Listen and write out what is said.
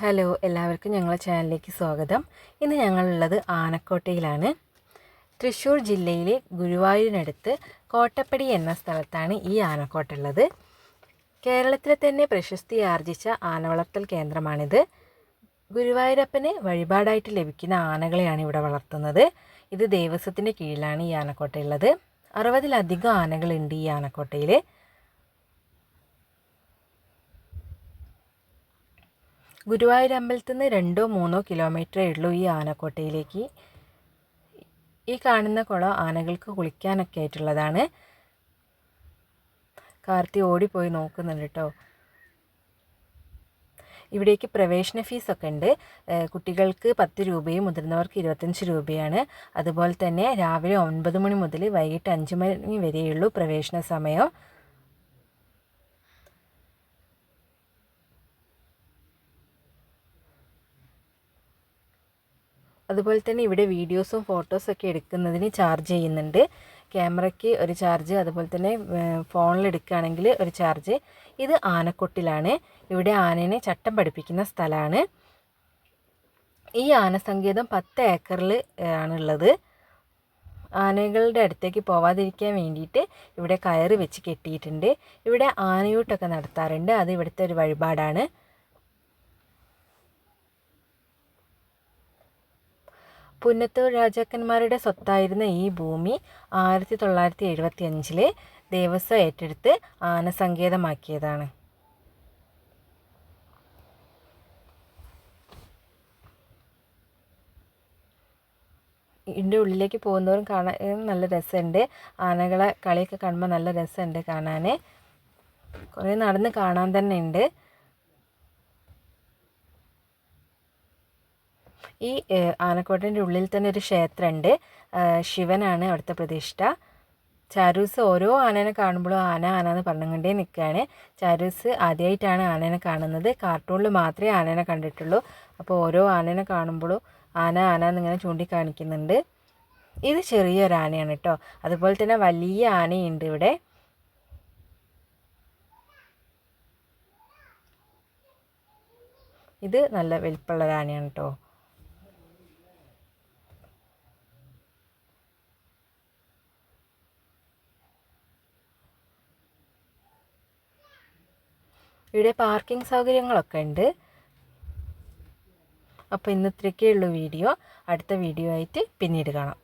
Hello എല്ലാവർക്കും ഞങ്ങളുടെ ചാനലിലേക്ക് സ്വാഗതം. ഇന്ന് ഞങ്ങളുള്ളത് ആനക്കോട്ടയിലാണ്. തൃശ്ശൂർ ജില്ലയിലെ ഗുരുവായൂരിനടുത്ത് കോട്ടപ്പടി എന്ന സ്ഥലത്താണ് ഈ ആനക്കോട്ട ഉള്ളത്. കേരളത്തിലെ തന്നെ പ്രശസ്തി ആർജിച്ച ആനവളർത്തൽ കേന്ദ്രമാണിത്. ഗുരുവായൂരപ്പന് വഴിപാടായിട്ട് ലഭിക്കുന്ന ആനകളെയാണ് ഇവിടെ വളർത്തുന്നത്. ഇത് ദേവസ്വത്തിന്റെ കീഴിലാണ് ഈ ആനക്കോട്ടയുള്ളത് അറുപതിലധികം ആനകളുണ്ട് ഈ ആനക്കോട്ടയിൽ ഗുരുവായൂർ അമ്പലത്തിൽ നിന്ന് രണ്ടോ മൂന്നോ കിലോമീറ്ററേ ഉള്ളൂ ഈ ആനക്കോട്ടയിലേക്ക്. ഈ കാണുന്ന കുളം ആനകൾക്ക് കുളിക്കാനൊക്കെ ആയിട്ടുള്ളതാണ്. കാർത്തി ഓടിപ്പോയി നോക്കുന്നുണ്ട് കേട്ടോ ഇവിടേക്ക് പ്രവേശന ഫീസൊക്കെ ഉണ്ട്. കുട്ടികൾക്ക് പത്ത് രൂപയും മുതിർന്നവർക്ക് ഇരുപത്തഞ്ച് രൂപയാണ്. അതുപോലെ തന്നെ രാവിലെ ഒൻപത് മണി മുതൽ വൈകിട്ട് അഞ്ച് മണി വരെയുള്ളൂ പ്രവേശന സമയം. അതുപോലെ തന്നെ ഇവിടെ വീഡിയോസും ഫോട്ടോസൊക്കെ എടുക്കുന്നതിന് ചാർജ് ചെയ്യുന്നുണ്ട്. ക്യാമറയ്ക്ക് ഒരു ചാർജ് അതുപോലെ തന്നെ ഫോണിൽ എടുക്കുകയാണെങ്കിൽ ഒരു ചാർജ് ഇത് ആനക്കൊട്ടിലാണ്. ഇവിടെ ആനേനെ ചട്ടം പഠിപ്പിക്കുന്ന സ്ഥലമാണ്. ഈ ആനസങ്കേതം പത്ത് ഏക്കറിൽ ആണുള്ളത് ആനകളുടെ അടുത്തേക്ക് പോവാതിരിക്കാൻ വേണ്ടിയിട്ട് ഇവിടെ കയറ് വെച്ച് കെട്ടിയിട്ടുണ്ട്. ഇവിടെ ആനയൂട്ടൊക്കെ നടത്താറുണ്ട്. അത് ഇവിടുത്തെ ഒരു വഴിപാടാണ്. പുന്നത്തൂർ രാജാക്കന്മാരുടെ സ്വത്തായിരുന്ന ഈ ഭൂമി ആയിരത്തി തൊള്ളായിരത്തി എഴുപത്തി അഞ്ചിലെ ദേവസ്വം ഏറ്റെടുത്ത് ആനസങ്കേതമാക്കിയതാണ്. ഇതിന്റെ ഉള്ളിലേക്ക് പോകുന്നവരും കാണാൻ നല്ല രസമുണ്ട്. ആനകളെ കളിയൊക്കെ കാണുമ്പോൾ നല്ല രസമുണ്ട് കാണാൻ. കുറേ നടന്ന് കാണാൻ തന്നെ ഉണ്ട്. ഈ ആനക്കോട്ടന്റെ ഉള്ളിൽ തന്നെ ഒരു ക്ഷേത്രമുണ്ട് ശിവനാണ് അവിടുത്തെ പ്രതിഷ്ഠ. ചാരൂസ് ഓരോ ആനേനെ കാണുമ്പോഴും ആന ആന എന്ന് പറഞ്ഞുകൊണ്ടേ നിൽക്കുകയാണ്. ചാരൂസ് ആദ്യമായിട്ടാണ് ആനേനെ കാണുന്നത്. കാർട്ടൂണിൽ മാത്രമേ ആനേനെ കണ്ടിട്ടുള്ളൂ. അപ്പോൾ ഓരോ ആനേനെ കാണുമ്പോഴും ആന ആന എന്നിങ്ങനെ ചൂണ്ടിക്കാണിക്കുന്നുണ്ട്. ഇത് ചെറിയൊരു ആനയാണ് കേട്ടോ. അതുപോലെ തന്നെ വലിയ ആനയുണ്ട് ഇവിടെ. ഇത് നല്ല വലിപ്പമുള്ള കേട്ടോ. ഇവിടെ പാർക്കിംഗ് സൗകര്യങ്ങളൊക്കെ ഉണ്ട്. അപ്പോൾ ഇന്ന് ഇത്രയൊക്കെയുള്ളൂ വീഡിയോ. അടുത്ത വീഡിയോ ആയിട്ട് പിന്നീട് കാണാം.